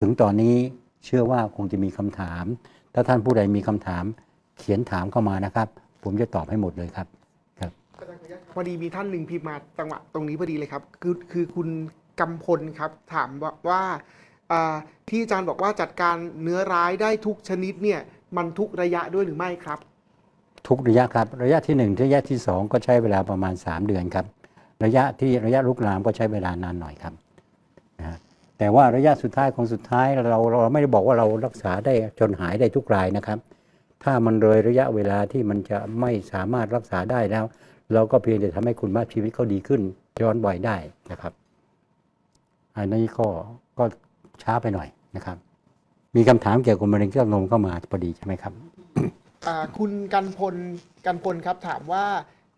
ถึงตอนนี้เชื่อว่าคงจะมีคำถาม ถ้าท่านผู้ใดมีคำถาม เขียนถามเข้ามานะครับ ผมจะตอบให้หมดเลยครับ ครับพอดีมีท่านหนึ่งพิมพ์มาจังหวะตรงนี้พอดีเลยครับ คือคือคุณกำพลครับถามว่าว่าอ่าที่อาจารย์บอกว่าจัดการเนื้อร้ายได้ทุกชนิดเนี่ยมันทุกระยะด้วยหรือไม่ครับ ทุกระยะครับ ระยะที่ 1 ระยะที่ 2 ก็ใช้เวลาประมาณ 3 เดือนครับ ระยะที่ระยะลุกลามก็ใช้เวลานานหน่อยครับนะฮะ แต่ว่าระยะสุดท้ายของสุดท้ายเราเราไม่ได้บอกว่าเรารักษาได้จนหายได้ทุกรายนะครับ ถ้ามันเลยระยะเวลาที่มันจะไม่สามารถรักษาได้แล้ว เราก็เพียงแต่ทำให้คุณภาพชีวิตเขาดีขึ้นย้อนวัยได้นะครับ อันนี้ก็ก็ช้าไปหน่อยนะครับ มีคำถามเกี่ยวกับมะเร็งเต้านมเข้ามาพอดีใช่ไหมครับคุณกันพลกันพลครับถามว่า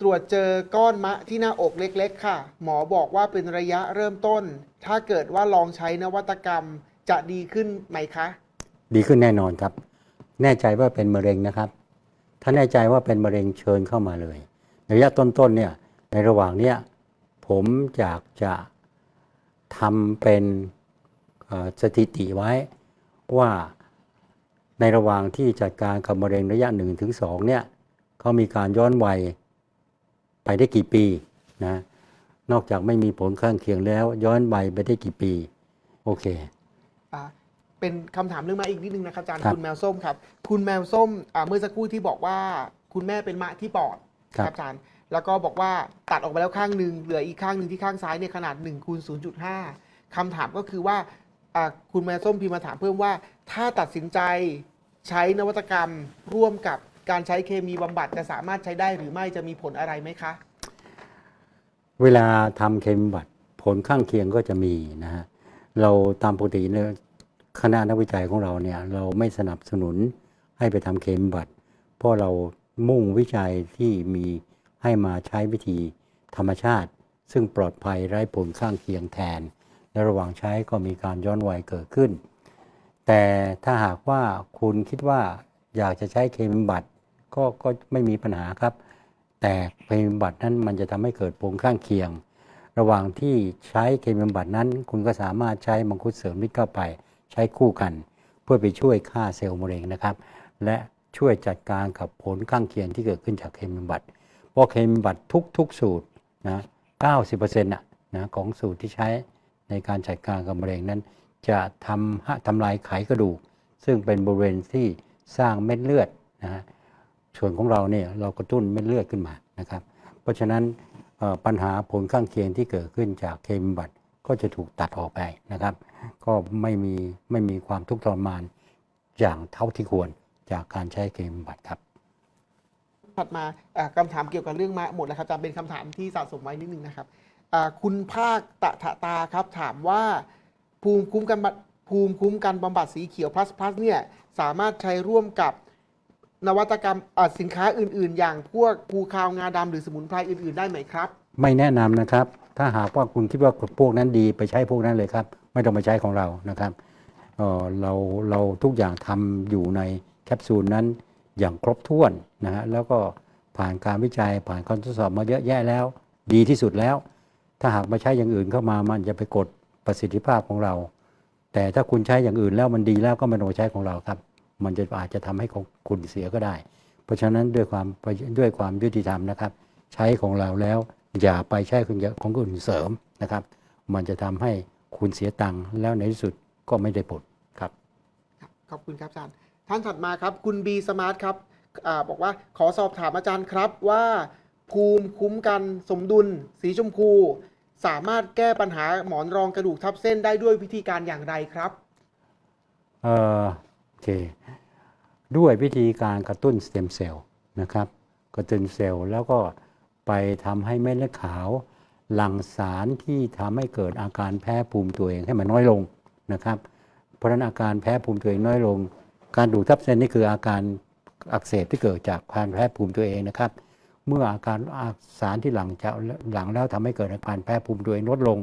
ตรวจเจอก้อนมะที่หน้าอกเล็กๆ ค่ะ หมอบอกว่าเป็นระยะเริ่มต้น ถ้าเกิดว่าลองใช้นวัตกรรมจะดีขึ้นไหมคะ ดีขึ้นแน่นอนครับ แน่ใจว่าเป็นมะเร็งนะครับ ถ้าแน่ใจว่าเป็นมะเร็งเชิญเข้ามาเลยระยะต้นๆเนี่ยในระหว่างเนี้ยผมอยากจะทำเป็นสถิติไว้ว่าในระหว่างที่จัดการกับมะเร็งระยะ1นถึงสเนี่ยเขามีการย้อนวัย ไปได้กี่ปีนะนอกจากไม่มีผลข้างเคียงแล้ว ย้อนวัยไปได้กี่ปี โอเค อ่าเป็นคำถามเรื่องมาอีกนิดนึงนะครับอาจารย์ครับคุณแมวส้มครับ คุณแมวส้มอ่าเมื่อสักครู่ที่บอกว่า คุณแม่เป็นมะที่ปอดครับ อาจารย์ แล้วก็บอกว่าตัดออกไปแล้วข้างหนึ่งเหลืออีกข้างหนึ่งที่ข้างซ้ายเนี่ยขนาด1คูณ0.5คำถามก็คือว่าอ่าคุณแมวส้มพิมพ์มาถามเพิ่มว่า ถ้าตัดสินใจใช้นวัตกรรมร่วมกับ การใช้เคมีบำบัดจะสามารถใช้ได้หรือไม่จะมีผลอะไรไหมคะ เวลาทำเคมีบำบัดผลข้างเคียงก็จะมีนะฮะเราตามปกติเนี่ยคณะนักวิจัยของเราเนี่ยเราไม่สนับสนุนให้ไปทำเคมีบำบัดเพราะเรามุ่งวิจัยที่มีให้มาใช้วิธีธรรมชาติ ซึ่งปลอดภัยไร้ผลข้างเคียงแทน และระหว่างใช้ก็มีการย้อนวัยเกิดขึ้น แต่ถ้าหากว่าคุณคิดว่าอยากจะใช้เคมีบำบัด ก็ก็ไม่มีปัญหาครับ แต่เคมีบำบัดนั้นมันจะทำให้เกิดผลข้างเคียง ระหว่างที่ใช้เคมีบำบัดนั้น คุณก็สามารถใช้มังคุดเสริมฤทธิ์เข้าไป ใช้คู่กัน เพื่อไปช่วยฆ่าเซลล์มะเร็งนะครับ และช่วยจัดการกับผลข้างเคียงที่เกิดขึ้นจากเคมีบำบัดเพราะเคมีบำบัดทุกๆสูตรนะ90%นะนะของสูตรที่ใช้ในการจัดการกับมะเร็งนั้น จะทำทำลายไขกระดูก ซึ่งเป็นบริเวณที่สร้างเม็ดเลือดนะฮะ ส่วนของเราเนี่ยเรากระตุ้นเม็ดเลือดขึ้นมานะครับ เพราะฉะนั้นปัญหาผลข้างเคียงที่เกิดขึ้นจากเคมีบำบัดก็จะถูกตัดออกไปนะครับ ก็ไม่มีไม่มีความทุกข์ทรมานอย่างเท่าที่ควรจากการใช้เคมีบำบัดครับถัดมาอ่าคำถามเกี่ยวกับเรื่องมะหมดแล้วครับจารย์เป็นคำถามที่สะสมไว้นิดนึงนะครับคุณภาคตะถะตาครับถามว่าภูมิคุ้มกันภูมิคุ้มกันบำบัดสีเขียว plus plus เนี่ยสามารถใช้ร่วมกับ นวัตกรรมสินค้าอื่น ๆ อย่างพวกภูคาวงาดำหรือสมุนไพรอื่น ๆ ได้ไหมครับ ไม่แนะนำนะครับ ถ้าหากว่าคุณคิดว่าพวกนั้นดีไปใช้พวกนั้นเลยครับ ไม่ต้องไปใช้ของเรานะครับเอ่อเราเราทุกอย่างทำอยู่ในแคปซูลนั้นอย่างครบถ้วนนะฮะแล้วก็ผ่านการวิจัยผ่านการทดสอบมาเยอะแยะแล้ว ดีที่สุดแล้ว ถ้าหากมาใช้อย่างอื่นเข้ามามันจะไปกดประสิทธิภาพของเรา แต่ถ้าคุณใช้อย่างอื่นแล้วมันดีแล้วก็ไม่ต้องมาใช้ของเราครับ มันจะอาจจะทำให้ของคุณเสียก็ได้ เพราะฉะนั้นด้วยความด้วยความยุติธรรมนะครับ ใช้ของเราแล้วอย่าไปใช้ของของคนอื่นเสริมนะครับ มันจะทำให้คุณเสียตังค์แล้วในที่สุดก็ไม่ได้ผลครับขอบคุณครับอาจารย์ท่านถัดมาครับ คุณบีสมาร์ทครับอาบอกว่าขอสอบถามอาจารย์ครับว่าภูมิคุ้มกันสมดุล สีชมพู สามารถแก้ปัญหาหมอนรองกระดูกทับเส้นได้ด้วยวิธีการอย่างไรครับ เคด้วยวิธีการกระตุ้นสเต็มเซลล์นะครับ กระตุ้นเซลล์แล้วก็ไปทำให้เม็ดเลือดขาว หลั่งสารที่ทำให้เกิดอาการแพ้ภูมิตัวเองให้มันน้อยลงนะครับ เพราะฉะนั้นอาการแพ้ภูมิตัวเองน้อยลง การดูดทับเส้นนี่คืออาการอักเสบที่เกิดจากการแพ้ภูมิตัวเองนะครับ เมื่ออาการาสารที่หลังจะหลังแล้วทำให้เกิดอาการแพ้ภูมิตัวเองลดลง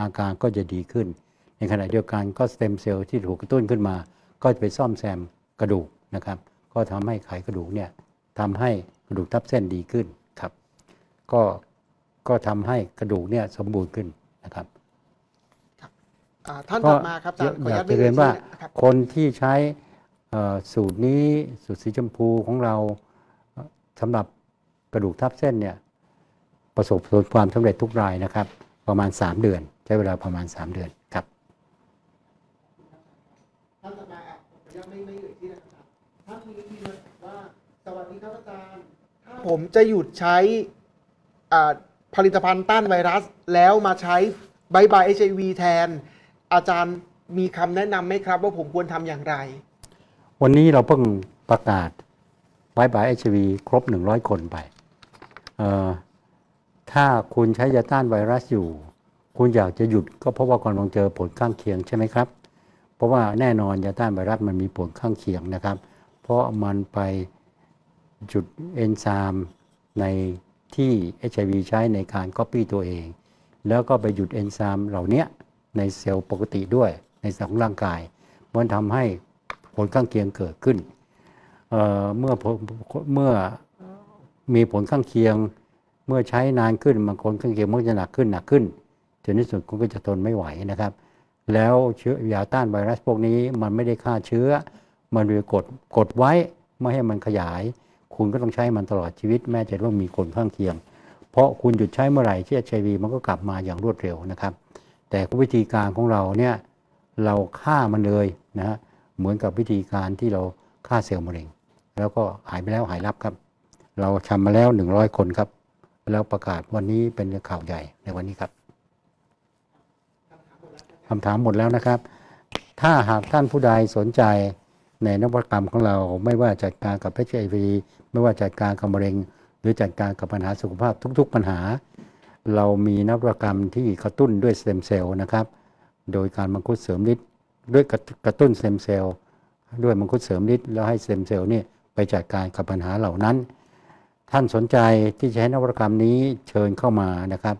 อาการก็จะดีขึ้น ในขณะเดียวกันก็สเต็มเซลล์ที่ถูกกระตุ้นขึ้นมา ก็จะไปซ่อมแซมกระดูกนะครับ ก็ทำให้ไขกระดูกเนี่ยทำให้กระดูกทับเส้นดีขึ้นครับ ก็ก็ทำให้กระดูกเนี่ยสมบูรณ์ขึ้นนะครับอ่าท่านก็ถัดมาครับอาจารย์ขออนุอยาญากตจะเรียนว่าไม่อ่ยชื่อนะครับคนที่ใช้เอ่อสูตรนี้สูตรสีชมพูของเราเอ่อสำหรับกระดูกทับเส้นเนี่ยประสบความสำเร็จทุกรายนะครับ ประมาณ 3 เดือน ใช้เวลาประมาณ 3 เดือนครับ ท่านต่อมาอะผมขออนุญาตไม่ไม่เอ่ยชื่อนะครับท่านนี้มีมาถามว่าสวัสดีครับอาจารย์ถ้าผมจะหยุดใช้อ่าผลิตภัณฑ์ต้านไวรัส แล้วมาใช้บายบายเอชวีแทน อาจารย์มีคำแนะนำไหมครับ ว่าผมควรทำอย่างไร วันนี้เราเพิ่งประกาศบายบายเอชวีครบ 100 คนไปเอ่อถ้าคุณใช้ยาต้านไวรัสอยู่ คุณอยากจะหยุดก็เพราะว่ากำลังเจอผลข้างเคียงใช่ไหมครับ เพราะว่าแน่นอนยาต้านไวรัสมันมีผลข้างเคียงนะครับ เพราะมันไปหยุดเอนไซม์ในที่ HIV ใช้ในการก๊อปปี้ตัวเอง แล้วก็ไปหยุดเอนไซม์เหล่านี้ในเซลล์ปกติด้วยในสองร่างกาย มันทำให้ผลข้างเคียงเกิดขึ้นเเมื่อเมื่อมีผลข้างเคียง เมื่อใช้นานขึ้นมันผลข้างเคียงมันจะหนักขึ้นหนักขึ้นจนที่สุดคุณก็จะทนไม่ไหวนะครับ แล้วเชื้อยาต้านไวรัสพวกนี้มันไม่ได้ฆ่าเชื้อ มันไปกดกดไว้ไม่ให้มันขยาย คุณก็ต้องใช้มันตลอดชีวิต แม้จะว่ามีผลข้างเคียง เพราะคุณหยุดใช้เมื่อไหร่ที่ HIV มันก็กลับมาอย่างรวดเร็วนะครับ แต่วิธีการของเราเนี่ยเราฆ่ามันเลยนะฮะเหมือนกับวิธีการที่เราฆ่าเซลล์มะเร็ง แล้วก็หายไปแล้วหายลับครับ เราทำมาแล้ว 100 คนครับ แล้วประกาศวันนี้เป็นข่าวใหญ่ในวันนี้ครับ คำถามหมดแล้วนะครับ ถ้าหากท่านผู้ใดสนใจในนวัตกรรมของเราไม่ว่าจัดการกับ HIV ไม่ว่าจัดการกับมะเร็ง หรือจัดการกับปัญหาสุขภาพทุก ๆ ปัญหา เรามีนวัตกรรมที่กระตุ้นด้วยสเต็มเซลล์นะครับ โดยการมังคุดเสริมฤทธิ์ด้วยกระตุ้นสเต็มเซลล์ด้วยมังคุดเสริมฤทธิ์แล้วให้สเต็มเซลล์นี่ไปจัดการกับปัญหาเหล่านั้น ท่านสนใจที่จะใช้นวัตกรรมนี้เชิญเข้ามานะครับ